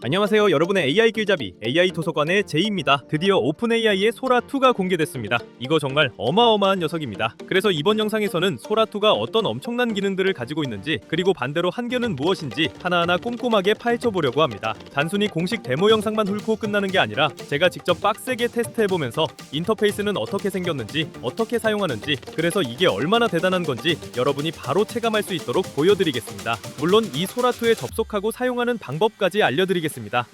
안녕하세요. 여러분의 AI 길잡이 AI 도서관의 제이입니다. 드디어 오픈 AI의 소라2가 공개됐습니다. 이거 정말 어마어마한 녀석입니다. 그래서 이번 영상에서는 소라2가 어떤 엄청난 기능들을 가지고 있는지 그리고 반대로 한계는 무엇인지 하나하나 꼼꼼하게 파헤쳐 보려고 합니다. 단순히 공식 데모 영상만 훑고 끝나는 게 아니라 제가 직접 빡세게 테스트해보면서 인터페이스는 어떻게 생겼는지 어떻게 사용하는지 그래서 이게 얼마나 대단한 건지 여러분이 바로 체감할 수 있도록 보여드리겠습니다. 물론 이 소라2에 접속하고 사용하는 방법까지 알려드리겠습니다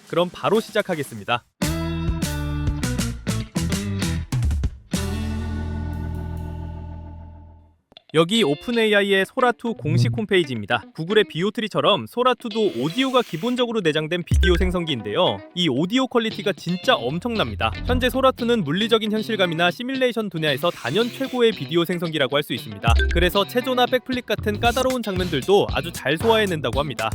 그럼 바로 시작하겠습니다 여기 오픈AI의 소라2 공식 홈페이지입니다. 구글의 비오트리처럼 소라2도 오디오가 기본적으로 내장된 비디오 생성기인데요. 이 오디오 퀄리티가 진짜 엄청납니다. 현재 소라2는 물리적인 현실감이나 시뮬레이션 분야에서 단연 최고의 비디오 생성기라고 할 수 있습니다. 그래서 체조나 백플립 같은 까다로운 장면들도 아주 잘 소화해낸다고 합니다.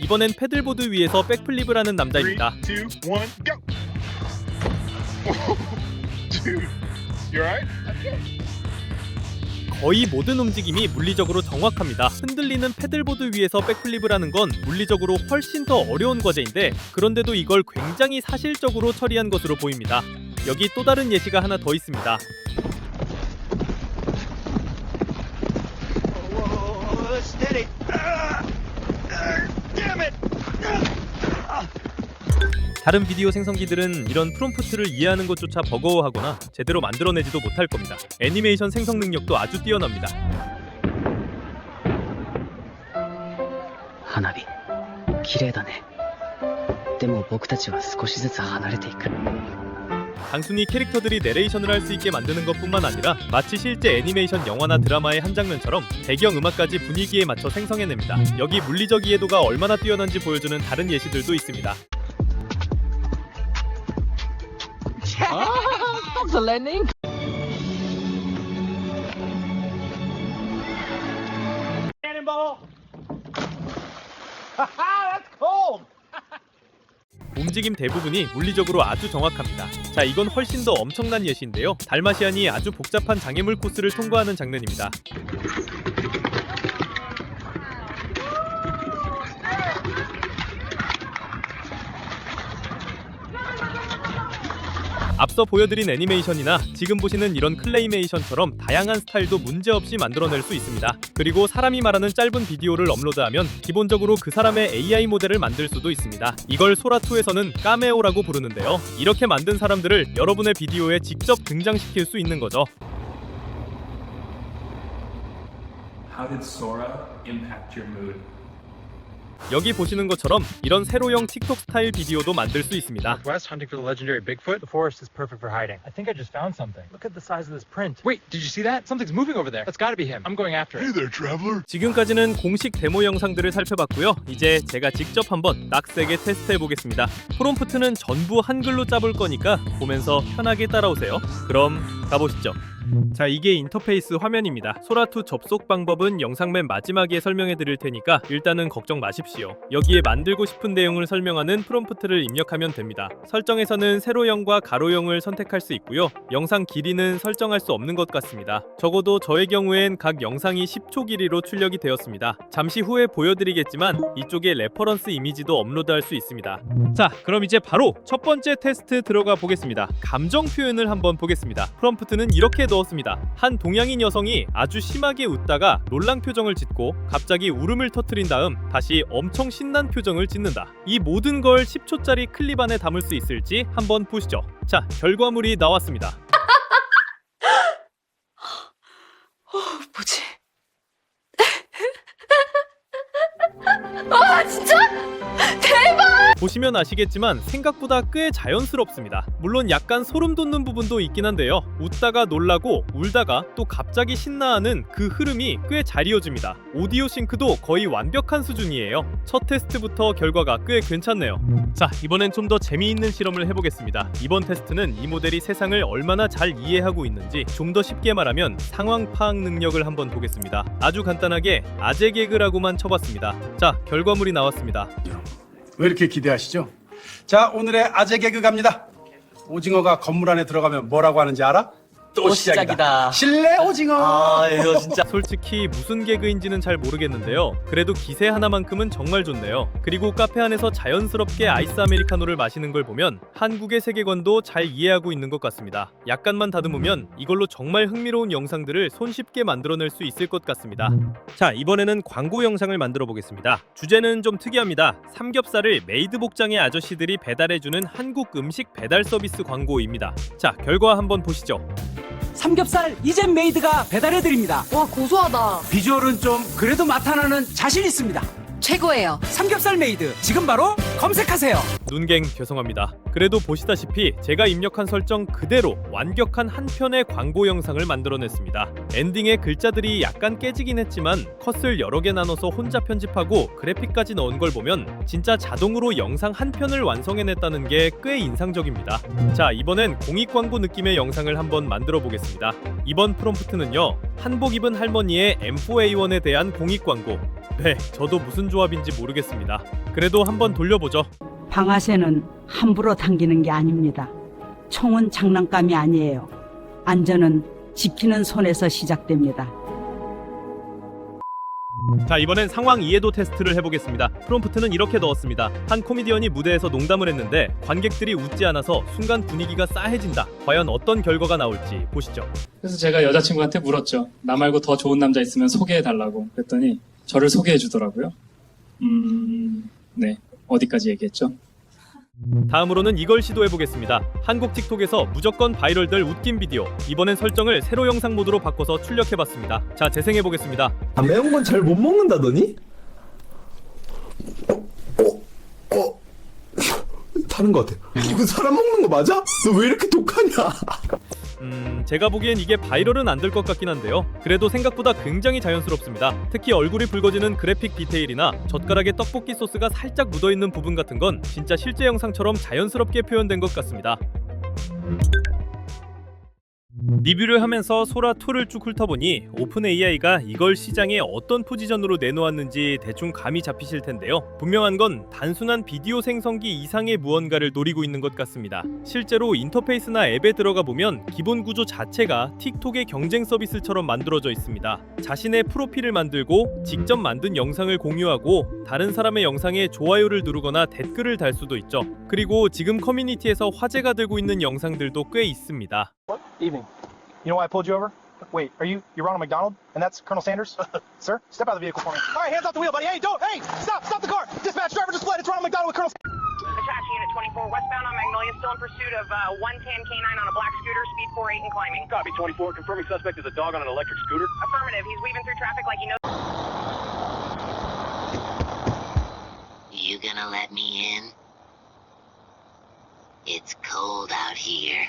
이번엔 패들보드 위에서 백플립을 하는 남자입니다. Dude? 거의 모든 움직임이 물리적으로 정확합니다. 흔들리는 패들보드 위에서 백플립을 하는 건 물리적으로 훨씬 더 어려운 과제인데 그런데도 이걸 굉장히 사실적으로 처리한 것으로 보입니다. 여기 또 다른 예시가 하나 더 있습니다. Whoa, steady. Ah, ah, damn it. 다른 비디오 생성기들은 이런 프롬프트를 이해하는 것조차 버거워하거나 제대로 만들어내지도 못할 겁니다. 애니메이션 생성 능력도 아주 뛰어납니다. 花火綺麗だねでも僕たちは少しずつ離れていく 단순히 캐릭터들이 내레이션을 할 수 있게 만드는 것뿐만 아니라 마치 실제 애니메이션 영화나 드라마의 한 장면처럼 배경 음악까지 분위기에 맞춰 생성해냅니다. 여기 물리적 이해도가 얼마나 뛰어난지 보여주는 다른 예시들도 있습니다. Cannonball. That's cold. 움직임 대부분이 물리적으로 아주 정확합니다. 자, 이건 훨씬 더 엄청난 예시인데요. 달마시안이 아주 복잡한 장애물 코스를 통과하는 장면입니다. 앞서 보여드린 애니메이션이나 지금 보시는 이런 클레이메이션처럼 다양한 스타일도 문제없이 만들어낼 수 있습니다. 그리고 사람이 말하는 짧은 비디오를 업로드하면 기본적으로 그 사람의 AI 모델을 만들 수도 있습니다. 이걸 소라2에서는 까메오라고 부르는데요. 이렇게 만든 사람들을 여러분의 비디오에 직접 등장시킬 수 있는 거죠. How did Sora impact your mood? 여기 보시는 것처럼 이런 세로형 틱톡 스타일 비디오도 만들 수 있습니다. West hunting for the legendary Bigfoot. The forest is perfect for hiding. I think I just found something. Look at the size of this print. Wait, did you see that? Something's moving over there. That's got to be him. I'm going after Hey it. there, traveler. 지금까지는 공식 데모 영상들을 살펴봤고요. 이제 제가 직접 한번 빡세게 테스트해 보겠습니다. 프롬프트는 전부 한글로 짜볼 거니까 보면서 편하게 따라오세요. 그럼 가보시죠. 자, 이게 인터페이스 화면입니다. 소라2 접속 방법은 영상 맨 마지막에 설명해 드릴 테니까 일단은 걱정 마십시오. 여기에 만들고 싶은 내용을 설명하는 프롬프트를 입력하면 됩니다. 설정에서는 세로형과 가로형을 선택할 수 있고요. 영상 길이는 설정할 수 없는 것 같습니다. 적어도 저의 경우엔 각 영상이 10초 길이로 출력이 되었습니다. 잠시 후에 보여드리겠지만 이쪽에 레퍼런스 이미지도 업로드할 수 있습니다. 자, 그럼 이제 바로 첫 번째 테스트 들어가 보겠습니다. 감정 표현을 한번 보겠습니다. 프롬프트는 이렇게 넣 었습니다. 한 동양인 여성이 아주 심하게 웃다가 놀랑 표정을 짓고 갑자기 울음을 터트린 다음 다시 엄청 신난 표정을 짓는다. 이 모든 걸 10초짜리 클립 안에 담을 수 있을지 한번 보시죠. 자, 결과물이 나왔습니다. 뭐지? 아 진짜? 보시면 아시겠지만 생각보다 꽤 자연스럽습니다. 물론 약간 소름 돋는 부분도 있긴 한데요. 웃다가 놀라고 울다가 또 갑자기 신나하는 그 흐름이 꽤 잘 이어집니다. 오디오 싱크도 거의 완벽한 수준이에요. 첫 테스트부터 결과가 꽤 괜찮네요. 자, 이번엔 좀 더 재미있는 실험을 해보겠습니다. 이번 테스트는 이 모델이 세상을 얼마나 잘 이해하고 있는지 좀 더 쉽게 말하면 상황 파악 능력을 한번 보겠습니다. 아주 간단하게 아재 개그라고만 쳐봤습니다. 자, 결과물이 나왔습니다. 왜 이렇게 기대하시죠? 자, 오늘의 아재 개그 갑니다. 오징어가 건물 안에 들어가면 뭐라고 하는지 알아? 또 시작이다. 실내 오징어. 아 이거 진짜 솔직히 무슨 개그인지는 잘 모르겠는데요. 그래도 기세 하나만큼은 정말 좋네요. 그리고 카페 안에서 자연스럽게 아이스 아메리카노를 마시는 걸 보면 한국의 세계관도 잘 이해하고 있는 것 같습니다. 약간만 다듬으면 이걸로 정말 흥미로운 영상들을 손쉽게 만들어낼 수 있을 것 같습니다. 자, 이번에는 광고 영상을 만들어 보겠습니다. 주제는 좀 특이합니다. 삼겹살을 메이드 복장의 아저씨들이 배달해주는 한국 음식 배달 서비스 광고입니다. 자, 결과 한번 보시죠. 삼겹살 이젠 메이드가 배달해드립니다. 와 고소하다. 비주얼은 좀 그래도 맛 하나는 자신 있습니다. 최고예요. 삼겹살 메이드 지금 바로 검색하세요. 눈갱 죄송합니다. 그래도 보시다시피 제가 입력한 설정 그대로 완벽한 한 편의 광고 영상을 만들어냈습니다. 엔딩에 글자들이 약간 깨지긴 했지만 컷을 여러 개 나눠서 혼자 편집하고 그래픽까지 넣은 걸 보면 진짜 자동으로 영상 한 편을 완성해냈다는 게 꽤 인상적입니다. 자 이번엔 공익 광고 느낌의 영상을 한번 만들어 보겠습니다. 이번 프롬프트는요 한복 입은 할머니의 M4A1에 대한 공익 광고. 네, 저도 무슨 조합인지 모르겠습니다. 그래도 한번 돌려보죠. 방아쇠는 함부로 당기는 게 아닙니다. 총은 장난감이 아니에요. 안전은 지키는 손에서 시작됩니다. 자 이번엔 상황 이해도 테스트를 해보겠습니다. 프롬프트는 이렇게 넣었습니다. 한 코미디언이 무대에서 농담을 했는데 관객들이 웃지 않아서 순간 분위기가 싸해진다. 과연 어떤 결과가 나올지 보시죠. 그래서 제가 여자친구한테 물었죠. 나 말고 더 좋은 남자 있으면 소개해달라고. 그랬더니 저를 소개해 주더라고요. 음, 네. 어디까지 얘기했죠? 다음으로는 이걸 시도해 보겠습니다. 한국 틱톡에서 무조건 바이럴될 웃긴 비디오. 이번엔 설정을 세로 영상 모드로 바꿔서 출력해 봤습니다. 자 재생해 보겠습니다. 아, 매운 건 잘 못 먹는다더니? 다른 것 같아. 이거 사람 먹는 거 맞아? 너 왜 이렇게 독하냐? 음, 제가 보기엔 이게 바이럴은 안 될 것 같긴 한데요. 그래도 생각보다 굉장히 자연스럽습니다. 특히 얼굴이 붉어지는 그래픽 디테일이나 젓가락에 떡볶이 소스가 살짝 묻어있는 부분 같은 건 진짜 실제 영상처럼 자연스럽게 표현된 것 같습니다. 리뷰를 하면서 소라2를 쭉 훑어보니 오픈 AI가 이걸 시장에 어떤 포지션으로 내놓았는지 대충 감이 잡히실 텐데요. 분명한 건 단순한 비디오 생성기 이상의 무언가를 노리고 있는 것 같습니다. 실제로 인터페이스나 앱에 들어가 보면 기본 구조 자체가 틱톡의 경쟁 서비스처럼 만들어져 있습니다. 자신의 프로필을 만들고 직접 만든 영상을 공유하고 다른 사람의 영상에 좋아요를 누르거나 댓글을 달 수도 있죠. 그리고 지금 커뮤니티에서 화제가 되고 있는 영상들도 꽤 있습니다. Evening. You know why I pulled you over? Wait, are you you're Ronald McDonald? And that's Colonel Sanders? Sir, step out of the vehicle for me. All right, hands off the wheel, buddy. Hey, don't. Hey, stop, stop the car. Dispatch driver just fled. It's Ronald McDonald with Colonel. Attaching unit 24 westbound on Magnolia, still in pursuit of uh, 110 K9 on a black scooter, speed 48 and climbing. Copy 24. Confirming suspect is a dog on an electric scooter. Affirmative. He's weaving through traffic like he knows. You gonna let me in? It's cold out here.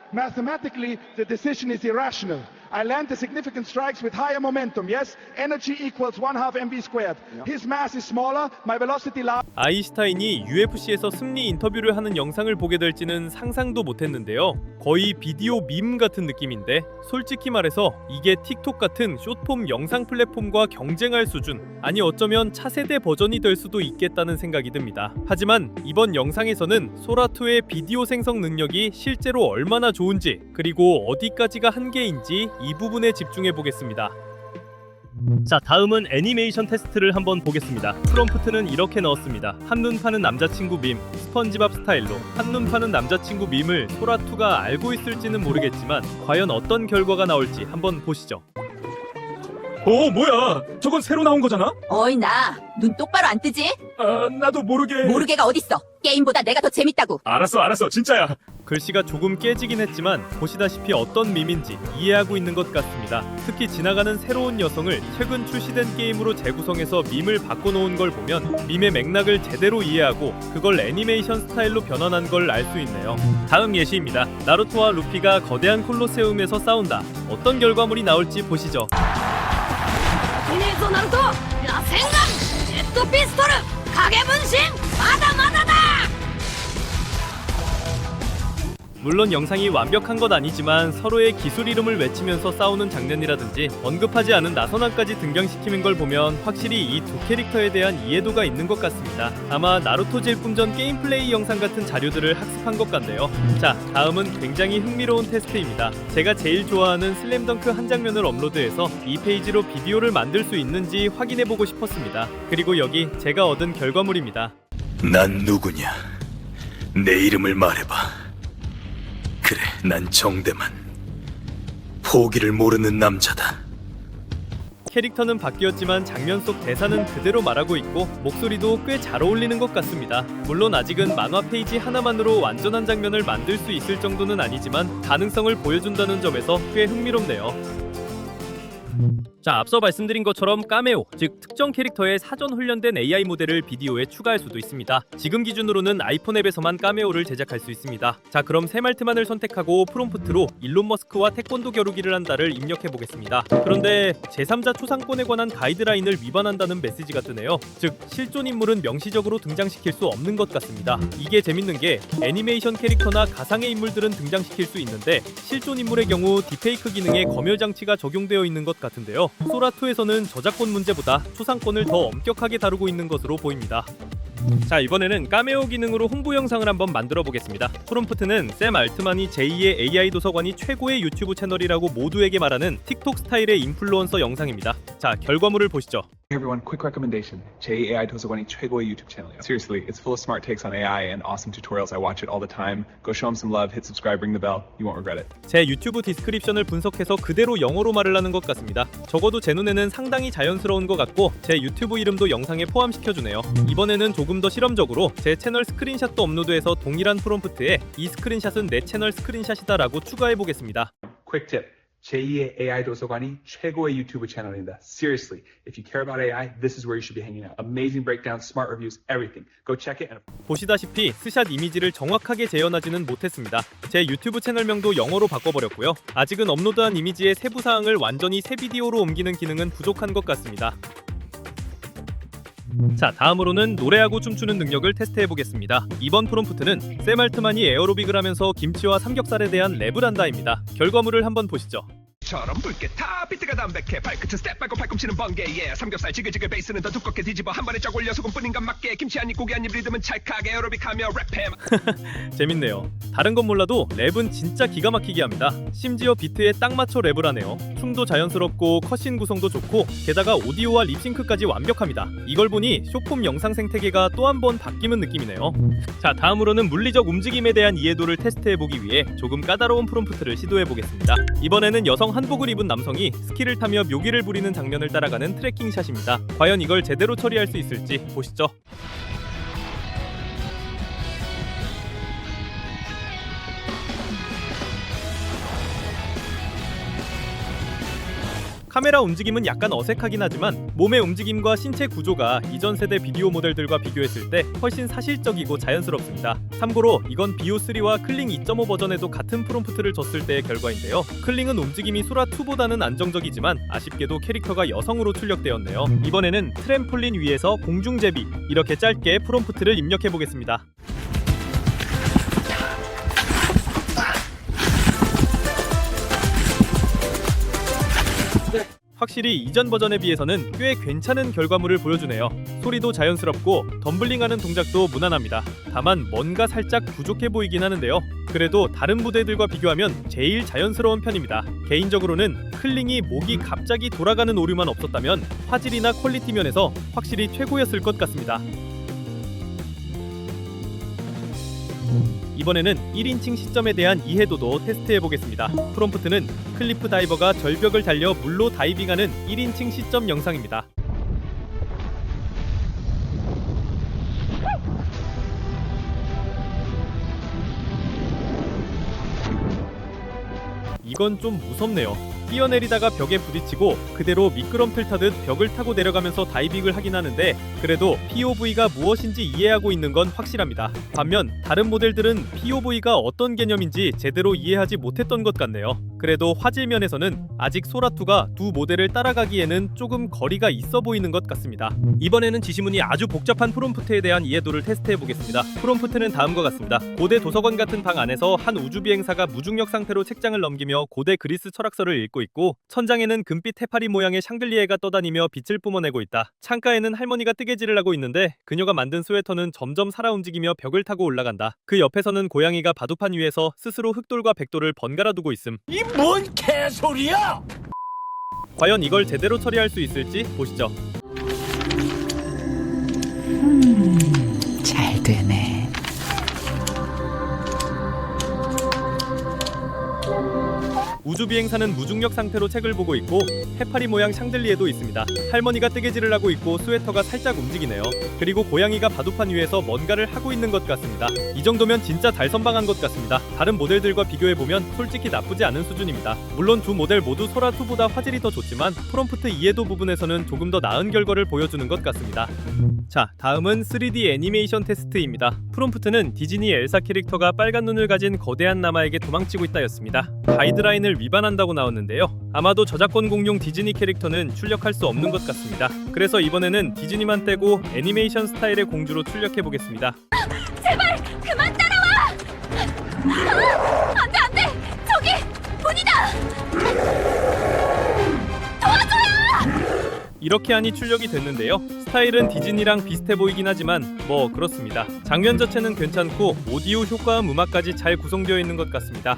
mathematically, the decision is irrational. I land the significant strikes with higher momentum, yes? Energy equals one half mv squared. His mass is smaller, my velocity larger. 아인슈타인이 UFC에서 승리 인터뷰를 하는 영상을 보게 될지는 상상도 못했는데요. 거의 비디오 밈 같은 느낌인데 솔직히 말해서 이게 틱톡 같은 숏폼 영상 플랫폼과 경쟁할 수준 아니 어쩌면 차세대 버전이 될 수도 있겠다는 생각이 듭니다. 하지만 이번 영상에서는 소라2의 비디오 생성 능력이 실제로 얼마나 좋은지 그리고 어디까지가 한계인지 이 부분에 집중해 보겠습니다. 자 다음은 애니메이션 테스트를 한번 보겠습니다. 프롬프트는 이렇게 넣었습니다. 한눈 파는 남자친구 밈 스펀지밥 스타일로 한눈 파는 남자친구 밈을 소라2가 알고 있을지는 모르겠지만 과연 어떤 결과가 나올지 한번 보시죠 어 뭐야 저건 새로 나온 거잖아? 어이 나 눈 똑바로 안 뜨지? 아 나도 모르게 모르게가 어딨어 게임보다 내가 더 재밌다고 알았어 알았어 진짜야 글씨가 조금 깨지긴 했지만 보시다시피 어떤 밈인지 이해하고 있는 것 같습니다. 특히 지나가는 새로운 여성을 최근 출시된 게임으로 재구성해서 밈을 바꿔놓은 걸 보면 밈의 맥락을 제대로 이해하고 그걸 애니메이션 스타일로 변환한 걸 알 수 있네요. 다음 예시입니다. 나루토와 루피가 거대한 콜로세움에서 싸운다. 어떤 결과물이 나올지 보시죠. ナルト螺旋丸ジェットピストル影分身まだまだ 물론 영상이 완벽한 것 아니지만 서로의 기술 이름을 외치면서 싸우는 장면이라든지 언급하지 않은 나선왕까지 등장시키는 걸 보면 확실히 이 두 캐릭터에 대한 이해도가 있는 것 같습니다. 아마 나루토 질풍전 게임 플레이 영상 같은 자료들을 학습한 것 같네요. 자, 다음은 굉장히 흥미로운 테스트입니다. 제가 제일 좋아하는 슬램덩크 한 장면을 업로드해서 이 페이지로 비디오를 만들 수 있는지 확인해보고 싶었습니다. 그리고 여기 제가 얻은 결과물입니다. 난 누구냐? 내 이름을 말해봐. 그래, 난 정대만. 포기를 모르는 남자다. 캐릭터는 바뀌었지만 장면 속 대사는 그대로 말하고 있고 목소리도 꽤 잘 어울리는 것 같습니다. 물론 아직은 만화 페이지 하나만으로 완전한 장면을 만들 수 있을 정도는 아니지만 가능성을 보여준다는 점에서 꽤 흥미롭네요. 자, 앞서 말씀드린 것처럼 까메오, 즉 특정 캐릭터의 사전 훈련된 AI 모델을 비디오에 추가할 수도 있습니다. 지금 기준으로는 아이폰 앱에서만 까메오를 제작할 수 있습니다. 자, 그럼 세말트만을 선택하고 프롬프트로 일론 머스크와 태권도 겨루기를 한다를 입력해 보겠습니다. 그런데 제3자 초상권에 관한 가이드라인을 위반한다는 메시지가 뜨네요. 즉 실존 인물은 명시적으로 등장시킬 수 없는 것 같습니다. 이게 재밌는 게 애니메이션 캐릭터나 가상의 인물들은 등장시킬 수 있는데 실존 인물의 경우 디페이크 기능에 검열 장치가 적용되어 있는 것 같은데요. 소라2에서는 저작권 문제보다 초상권을 더 엄격하게 다루고 있는 것으로 보입니다. 자 이번에는 까메오 기능으로 홍보 영상을 한번 만들어 보겠습니다. 프롬프트는 샘 알트만이 제2의 AI 도서관이 최고의 유튜브 채널이라고 모두에게 말하는 틱톡 스타일의 인플루언서 영상입니다. 자 결과물을 보시죠. Hey everyone, quick recommendation. 제2AI 도서관이 최고의 유튜브 채널이야. Seriously, it's full of smart takes on AI and awesome tutorials. I watch it all the time. Go show them some love, hit subscribe, ring the bell. You won't regret it. 제 유튜브 디스크립션을 분석해서 그대로 영어로 말을 하는 것 같습니다. 적어도 제 눈에는 상당히 자연스러운 것 같고 제 유튜브 이름도 영상에 포함시켜 주네요. 이번에는 조금 더 실험적으로 제 채널 스크린샷도 업로드해서 동일한 프롬프트에 이 스크린샷은 내 채널 스크린샷이다라고 추가해 보겠습니다. Quick tip. 제2의 AI 도서관이 최고의 유튜브 채널입니다. Seriously, if you care about AI, this is where you should be hanging out. Amazing breakdowns, smart reviews, everything. Go check it and 보시다시피 스샷 이미지를 정확하게 재현하지는 못했습니다. 제 유튜브 채널명도 영어로 바꿔버렸고요. 아직은 업로드한 이미지의 세부 사항을 완전히 새 비디오로 옮기는 기능은 부족한 것 같습니다. 자, 다음으로는 노래하고 춤추는 능력을 테스트해 보겠습니다. 이번 프롬프트는 샘 알트만이 에어로빅을 하면서 김치와 삼겹살에 대한 랩을 한다입니다. 결과물을 한번 보시죠. 처럼 붉게 타 비트가 담백해 발끝은 스텝 밟고 팔꿈치는 번개 yeah. 삼겹살 지글지글 베이스는 더 두껍게 뒤집어 한 번에 쫙 올려 소금뿐인 간 맞게 김치 한입 고기 한입 리듬은 찰칵 에어로빅하며 랩해 재밌네요. 다른 건 몰라도 랩은 진짜 기가 막히게 합니다. 심지어 비트에 딱 맞춰 랩을 하네요. 춤도 자연스럽고 컷신 구성도 좋고 게다가 오디오와 립싱크까지 완벽합니다. 이걸 보니 쇼폼 영상 생태계가 또 한 번 바뀌는 느낌이네요. 자, 다음으로는 물리적 움직임에 대한 이해도를 테스트해 보기 위해 조금 까다로운 프롬프트를 시도해 보겠습니다. 이번에는 여성 한 복을 입은 남성이 스키를 타며 묘기를 부리는 장면을 따라가는 트래킹 샷입니다. 과연 이걸 제대로 처리할 수 있을지 보시죠. 카메라 움직임은 약간 어색하긴 하지만 몸의 움직임과 신체 구조가 이전 세대 비디오 모델들과 비교했을 때 훨씬 사실적이고 자연스럽습니다. 참고로 이건 비오3와 클링 2.5 버전에도 같은 프롬프트를 줬을 때의 결과인데요. 클링은 움직임이 소라2보다는 안정적이지만 아쉽게도 캐릭터가 여성으로 출력되었네요. 이번에는 트램폴린 위에서 공중제비 이렇게 짧게 프롬프트를 입력해 보겠습니다. 확실히 이전 버전에 비해서는 꽤 괜찮은 결과물을 보여주네요. 소리도 자연스럽고 덤블링하는 동작도 무난합니다. 다만 뭔가 살짝 부족해 보이긴 하는데요. 그래도 다른 무대들과 비교하면 제일 자연스러운 편입니다. 개인적으로는 클링이 목이 갑자기 돌아가는 오류만 없었다면 화질이나 퀄리티 면에서 확실히 최고였을 것 같습니다. 이번에는 1인칭 시점에 대한 이해도도 테스트해 보겠습니다. 프롬프트는 클리프 다이버가 절벽을 달려 물로 다이빙하는 1인칭 시점 영상입니다. 이건 좀 무섭네요. 뛰어내리다가 벽에 부딪히고 그대로 미끄럼틀 타듯 벽을 타고 내려가면서 다이빙을 하긴 하는데 그래도 POV가 무엇인지 이해하고 있는 건 확실합니다. 반면 다른 모델들은 POV가 어떤 개념인지 제대로 이해하지 못했던 것 같네요. 그래도 화질 면에서는 아직 소라2가 두 모델을 따라가기에는 조금 거리가 있어 보이는 것 같습니다. 이번에는 지시문이 아주 복잡한 프롬프트에 대한 이해도를 테스트해 보겠습니다. 프롬프트는 다음과 같습니다. 고대 도서관 같은 방 안에서 한 우주 비행사가 무중력 상태로 책장을 넘기며 고대 그리스 철학서를 읽고 있고 천장에는 금빛 해파리 모양의 샹들리에가 떠다니며 빛을 뿜어내고 있다. 창가에는 할머니가 뜨개질을 하고 있는데 그녀가 만든 스웨터는 점점 살아 움직이며 벽을 타고 올라간다. 그 옆에서는 고양이가 바둑판 위에서 스스로 흑돌과 백돌을 번갈아 두고 있음. 이뭔 개소리야! 과연 이걸 제대로 처리할 수 있을지 보시죠. 잘 되네. 우주 비행사는 무중력 상태로 책을 보고 있고 해파리 모양 샹들리에도 있습니다. 할머니가 뜨개질을 하고 있고 스웨터가 살짝 움직이네요. 그리고 고양이가 바둑판 위에서 뭔가를 하고 있는 것 같습니다. 이 정도면 진짜 잘 선방한 것 같습니다. 다른 모델들과 비교해 보면 솔직히 나쁘지 않은 수준입니다. 물론 두 모델 모두 소라 2보다 화질이 더 좋지만 프롬프트 이해도 부분에서는 조금 더 나은 결과를 보여주는 것 같습니다. 자, 다음은 3D 애니메이션 테스트입니다. 프롬프트는 디즈니 엘사 캐릭터가 빨간 눈을 가진 거대한 나마에게 도망치고 있다였습니다. 가이드라인을 위반한다고 나왔는데요. 아마도 저작권 공용 디즈니 캐릭터는 출력할 수 없는 것 같습니다. 그래서 이번에는 디즈니만 떼고 애니메이션 스타일의 공주로 출력해 보겠습니다. 제발 그만 따라와! 안돼 안돼! 저기 문이다! 이렇게 하니 출력이 됐는데요. 스타일은 디즈니랑 비슷해 보이긴 하지만 뭐 그렇습니다. 장면 자체는 괜찮고 오디오 효과음 음악까지 잘 구성되어 있는 것 같습니다.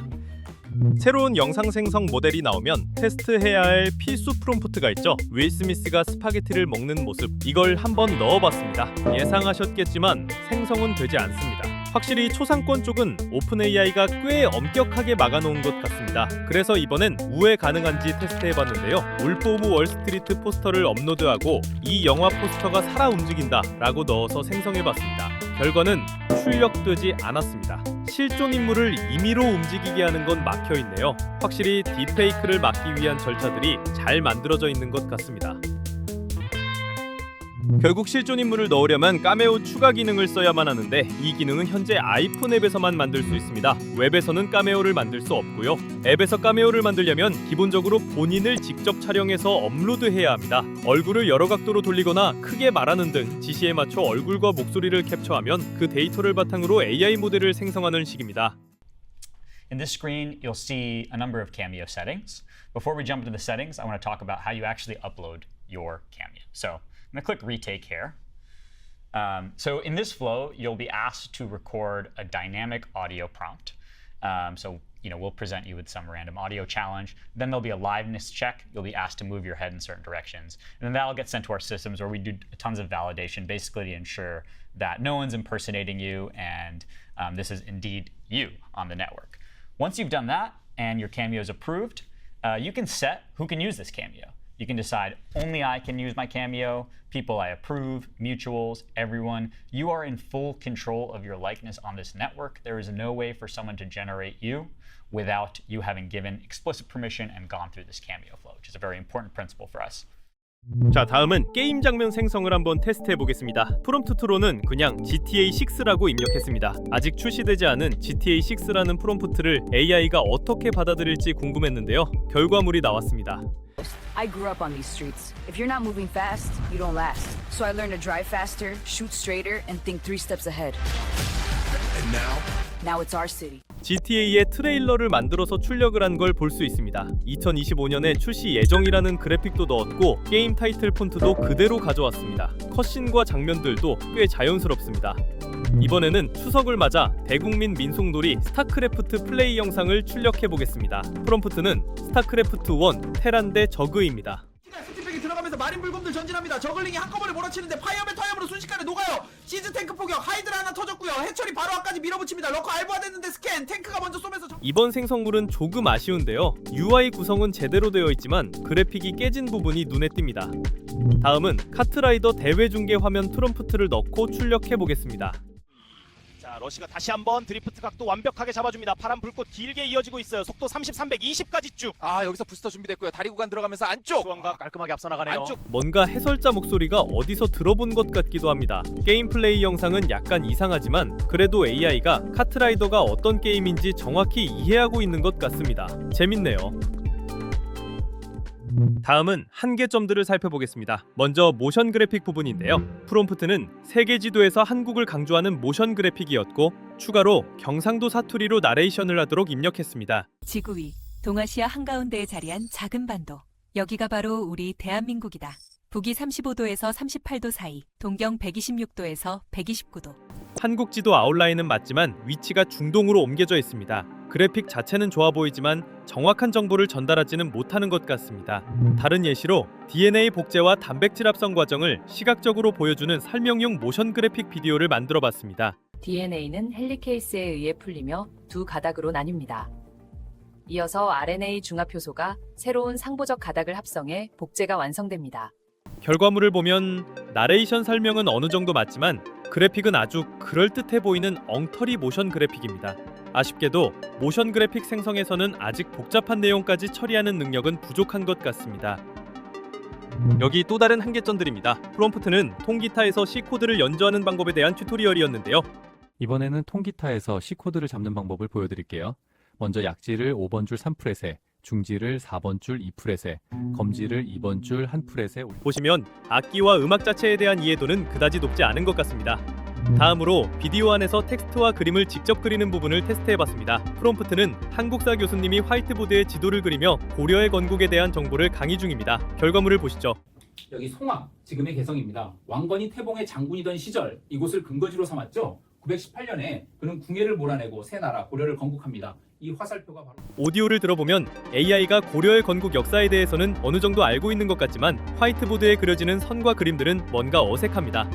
새로운 영상 생성 모델이 나오면 테스트해야 할 필수 프롬프트가 있죠. 윌 스미스가 스파게티를 먹는 모습 이걸 한번 넣어봤습니다. 예상하셨겠지만 생성은 되지 않습니다. 확실히 초상권 쪽은 오픈 AI가 꽤 엄격하게 막아놓은 것 같습니다. 그래서 이번엔 우회 가능한지 테스트해봤는데요. 울프 오브 월스트리트 포스터를 업로드하고 이 영화 포스터가 살아 움직인다 라고 넣어서 생성해봤습니다. 결과는 출력되지 않았습니다. 실존 인물을 임의로 움직이게 하는 건 막혀 있네요. 확실히 딥페이크를 막기 위한 절차들이 잘 만들어져 있는 것 같습니다. 결국 실존 인물을 넣으려면 까메오 추가 기능을 써야만 하는데 이 기능은 현재 아이폰 앱에서만 만들 수 있습니다. 웹에서는 까메오를 만들 수 없고요. 앱에서 까메오를 만들려면 기본적으로 본인을 직접 촬영해서 업로드해야 합니다. 얼굴을 여러 각도로 돌리거나 크게 말하는 등 지시에 맞춰 얼굴과 목소리를 캡처하면 그 데이터를 바탕으로 AI 모델을 생성하는 식입니다. In this screen, you'll see a number of Cameo settings. Before we jump into the settings, I want to talk about how you actually upload your Cameo. So I'm going to click retake here. Um, so in this flow, you'll be asked to record a dynamic audio prompt. Um, so you know we'll present you with some random audio challenge. Then there'll be a liveness check. You'll be asked to move your head in certain directions, and then that'll get sent to our systems where we do tons of validation, basically to ensure that no one's impersonating you and um, this is indeed you on the network. Once you've done that and your cameo is approved, uh, you can set who can use this cameo. You can decide only I can use my cameo, people I approve, mutuals, everyone. You are in full control of your likeness on this network. There is no way for someone to generate you without you having given explicit permission and gone through this cameo flow, which is a very important principle for us. 자 다음은 게임 장면 생성을 한번 테스트해 보겠습니다. 프롬프트로는 그냥 GTA 6라고 입력했습니다. 아직 출시되지 않은 GTA 6라는 프롬프트를 AI가 어떻게 받아들일지 궁금했는데요. 결과물이 나왔습니다. I grew up on these streets. If you're not moving fast, you don't last. So I learned to drive faster, shoot straighter, and think three steps ahead. And now? Now it's our city. GTA의 트레일러를 만들어서 출력을 한 걸 볼 수 있습니다. 2025년에 출시 예정이라는 그래픽도 넣었고 게임 타이틀 폰트도 그대로 가져왔습니다. 컷신과 장면들도 꽤 자연스럽습니다. 이번에는 추석을 맞아 대국민 민속놀이 스타크래프트 플레이 영상을 출력해 보겠습니다. 프롬프트는 스타크래프트 1 테란 대 저그입니다. 스팀팩이 들어가면서 마린 불곰들 전진합니다. 저글링이 한꺼번에 몰아치는데 파이어맨 타이어으로 순식간에 녹아요. 시즈 탱크 포격, 하이드라 하나 터졌고요. 해철이 바로 앞까지 밀어붙입니다. 러커 알부화 됐는데 스캔, 탱크가 먼저 쏘면서 저... 이번 생성물은 조금 아쉬운데요. UI 구성은 제대로 되어 있지만 그래픽이 깨진 부분이 눈에 띕니다. 다음은 카트라이더 대회 중계 화면 트럼프트를 넣고 출력해 보겠습니다. 자, 러시가 다시 한번 드리프트 각도 완벽하게 잡아줍니다. 파란 불꽃 길게 이어지고 있어요. 속도 30, 320까지 쭉. 아 여기서 부스터 준비됐고요. 다리 구간 들어가면서 안쪽. 수원과 깔끔하게 앞서 나가네요. 안쪽. 뭔가 해설자 목소리가 어디서 들어본 것 같기도 합니다. 게임 플레이 영상은 약간 이상하지만 그래도 AI가 카트라이더가 어떤 게임인지 정확히 이해하고 있는 것 같습니다. 재밌네요. 다음은 한계점들을 살펴보겠습니다. 먼저 모션 그래픽 부분인데요. 프롬프트는 세계 지도에서 한국을 강조하는 모션 그래픽이었고 추가로 경상도 사투리로 나레이션을 하도록 입력했습니다. 지구 위 동아시아 한가운데에 자리한 작은 반도. 여기가 바로 우리 대한민국이다. 북위 35도에서 38도 사이, 동경 126도에서 129도. 한국 지도 아웃라인은 맞지만 위치가 중동으로 옮겨져 있습니다. 그래픽 자체는 좋아 보이지만 정확한 정보를 전달하지는 못하는 것 같습니다. 다른 예시로 DNA 복제와 단백질 합성 과정을 시각적으로 보여주는 설명용 모션 그래픽 비디오를 만들어 봤습니다. DNA는 헬리케이스에 의해 풀리며 두 가닥으로 나뉩니다. 이어서 RNA 중합 효소가 새로운 상보적 가닥을 합성해 복제가 완성됩니다. 결과물을 보면 나레이션 설명은 어느 정도 맞지만 그래픽은 아주 그럴듯해 보이는 엉터리 모션 그래픽입니다. 아쉽게도 모션 그래픽 생성에서는 아직 복잡한 내용까지 처리하는 능력은 부족한 것 같습니다. 여기 또 다른 한계점들입니다. 프롬프트는 통기타에서 C 코드를 연주하는 방법에 대한 튜토리얼이었는데요. 이번에는 통기타에서 C 코드를 잡는 방법을 보여드릴게요. 먼저 약지를 5번 줄 3프렛에, 중지를 4번 줄 2프렛에, 검지를 2번 줄 1프렛에 올- 보시면 악기와 음악 자체에 대한 이해도는 그다지 높지 않은 것 같습니다. 다음으로 비디오 안에서 텍스트와 그림을 직접 그리는 부분을 테스트해봤습니다. 프롬프트는 한국사 교수님이 화이트보드에 지도를 그리며 고려의 건국에 대한 정보를 강의 중입니다. 결과물을 보시죠. 여기 송악, 지금의 개성입니다. 왕건이 태봉의 장군이던 시절 이곳을 근거지로 삼았죠. 918년에 그는 궁예를 몰아내고 새 나라 고려를 건국합니다. 이 화살표가 바로 오디오를 들어보면 AI가 고려의 건국 역사에 대해서는 어느 정도 알고 있는 것 같지만 화이트보드에 그려지는 선과 그림들은 뭔가 어색합니다.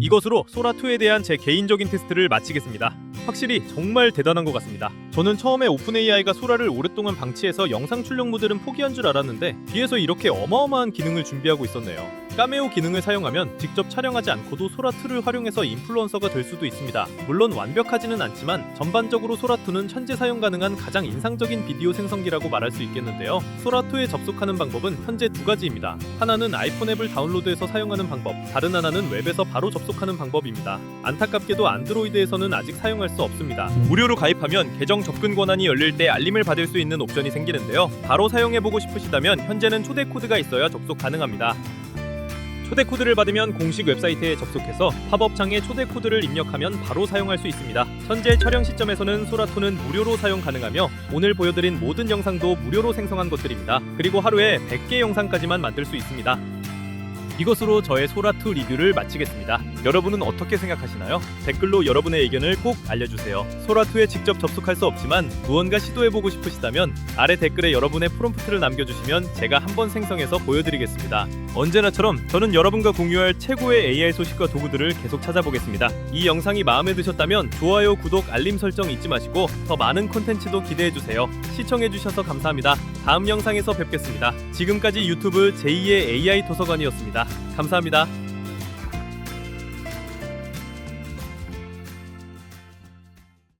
이것으로 소라2에 대한 제 개인적인 테스트를 마치겠습니다. 확실히 정말 대단한 것 같습니다. 저는 처음에 오픈AI가 소라를 오랫동안 방치해서 영상 출력 모델은 포기한 줄 알았는데 뒤에서 이렇게 어마어마한 기능을 준비하고 있었네요. 까메오 기능을 사용하면 직접 촬영하지 않고도 소라2를 활용해서 인플루언서가 될 수도 있습니다. 물론 완벽하지는 않지만 전반적으로 소라2는 현재 사용 가능한 가장 인상적인 비디오 생성기라고 말할 수 있겠는데요. 소라2에 접속하는 방법은 현재 두 가지입니다. 하나는 아이폰 앱을 다운로드해서 사용하는 방법, 다른 하나는 웹에서 바로 접속하는 방법입니다. 안타깝게도 안드로이드에서는 아직 사용할 수 없습니다. 무료로 가입하면 계정 접근 권한이 열릴 때 알림을 받을 수 있는 옵션이 생기는데요. 바로 사용해보고 싶으시다면 현재는 초대 코드가 있어야 접속 가능합니다. 초대 코드를 받으면 공식 웹사이트에 접속해서 팝업 창에 초대 코드를 입력하면 바로 사용할 수 있습니다. 현재 촬영 시점에서는 소라토는 무료로 사용 가능하며 오늘 보여드린 모든 영상도 무료로 생성한 것들입니다. 그리고 하루에 100개 영상까지만 만들 수 있습니다. 이것으로 저의 소라2 리뷰를 마치겠습니다. 여러분은 어떻게 생각하시나요? 댓글로 여러분의 의견을 꼭 알려주세요. 소라2에 직접 접속할 수 없지만 무언가 시도해보고 싶으시다면 아래 댓글에 여러분의 프롬프트를 남겨주시면 제가 한번 생성해서 보여드리겠습니다. 언제나처럼 저는 여러분과 공유할 최고의 AI 소식과 도구들을 계속 찾아보겠습니다. 이 영상이 마음에 드셨다면 좋아요, 구독, 알림 설정 잊지 마시고 더 많은 콘텐츠도 기대해주세요. 시청해주셔서 감사합니다. 다음 영상에서 뵙겠습니다. 지금까지 유튜브 제2의 AI 도서관이었습니다. 감사합니다.